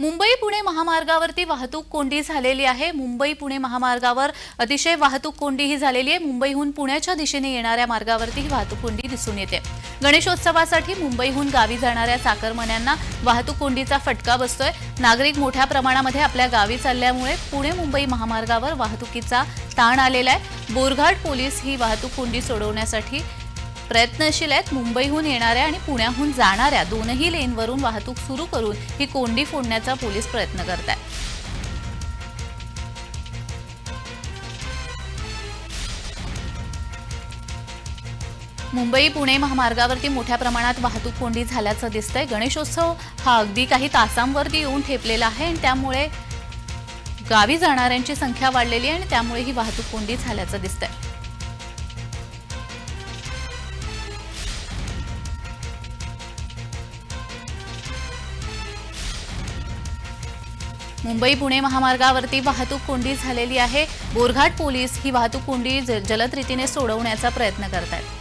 मुंबई पुणे महामार्गावरती वाहतूक कोंडी झालेली आहे. मुंबई पुणे महामार्गावर अतिशय वाहतूक कोंडी ही झालेली आहे. मुंबईहून पुण्याच्या दिशेने येणाऱ्या मार्गावरती ही वाहतूक कोंडी दिसून येते. गणेशोत्सवासाठी मुंबईहून गावी जाणाऱ्या चाकरमान्यांना वाहतूक कोंडीचा फटका बसतोय. नागरिक मोठ्या प्रमाणामध्ये आपल्या गावी चालल्यामुळे पुणे मुंबई महामार्गावर वाहतुकीचा ताण आलेला आहे. बोरघाट पोलीस ही वाहतूक कोंडी सोडवण्यासाठी प्रयत्नशील आहेत. मुंबईहून येणाऱ्या आणि पुण्याहून जाणाऱ्या दोनही लेनवरून वाहतूक सुरू करून ही कोंडी फोडण्याचा पोलीस प्रयत्न करत आहेत मुंबई पुणे महामार्गावरती मोठ्या प्रमाणात वाहतूक कोंडी झाल्याचं दिसतंय. गणेशोत्सव हा अगदी काही तासांवरती येऊन ठेपलेला आहे आणि त्यामुळे गावी जाणाऱ्यांची संख्या वाढलेली आहे आणि त्यामुळे ही वाहतूक कोंडी झाल्याचं दिसतंय. मुंबई पुणे महामार्गावरती वाहतूक कोंडी झालेली आहे. बोरघाट पोलीस ही वाहतूक कोंडी जलद रीतीने सोडवण्याचा प्रयत्न करत आहेत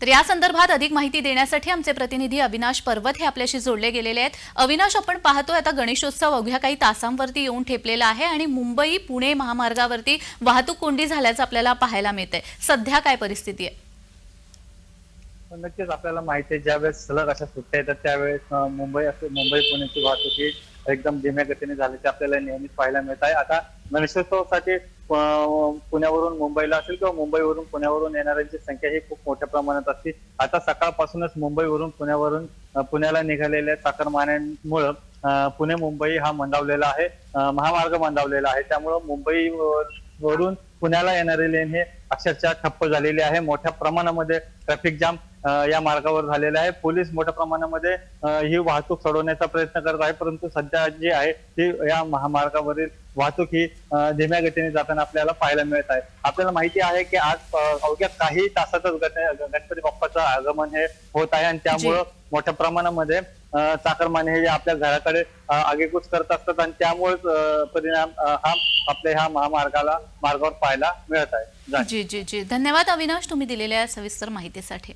तर या संदर्भात अधिक माहिती देण्यासाठी आमचे प्रतिनिधी अविनाश पर्वत हे आपल्याशी जोडले गेलेले आहेत. अविनाश आपण पाहतोय आता गणेशोत्सव अवघ्या काही तासांवरती येऊन ठेपलेला आहे आणि मुंबई पुणे महामार्गावरती वाहतूक कोंडी झाल्याचं आपल्याला पाहायला मिळतंय. सध्या काय परिस्थिती आहे? नक्कीच आपल्याला माहिती आहे ज्यावेळेस सलग अशा सुट्ट्या येतात त्यावेळेस मुंबई असे मुंबई पुण्याची वाहतूक ही एकदम धीम्या गतीने झाल्याचे आपल्याला नेहमीच पाहायला मिळत आहे. आता गणेशोत्सवासाठी पुण्यावरून मुंबईला असेल किंवा मुंबईवरून पुण्यावरून येणाऱ्यांची संख्या ही खूप मोठ्या प्रमाणात असते. आता सकाळपासूनच मुंबईवरून पुण्यावरून पुण्याला निघालेल्या चाकरमान्यांमुळं पुणे मुंबई हा मंदावलेला आहे महामार्ग मंदावलेला आहे. त्यामुळं मुंबई वरून पुण्याला येणारे लेन हे अक्षरशः ठप्प झालेले आहे. मोठ्या प्रमाणामध्ये ट्रॅफिक जाम या मार्गावर झालेला आहे. पोलीस मोठ्या प्रमाणामध्ये ही वाहतूक सोडवण्याचा प्रयत्न करत आहे. परंतु सध्या जी आहे ती या महामार्गावरील वाहतूक ही धीम्या गतीने जाताना आपल्याला पाहायला मिळत आहे. आपल्याला माहिती आहे की आज अवघ्या काही तासातच गण- गणपती बाप्पाचं आगमन हे होत आहे आणि त्यामुळं मोठ्या प्रमाणामध्ये चाकरमाने हे आपल्या घराकडे आगेकूच करत असतात आणि त्यामुळेच परिणाम हा आपल्या ह्या महामार्गाला मार्गावर पाहायला मिळत आहे. जी जी जी. धन्यवाद अविनाश तुम्ही दिलेल्या सविस्तर माहितीसाठी.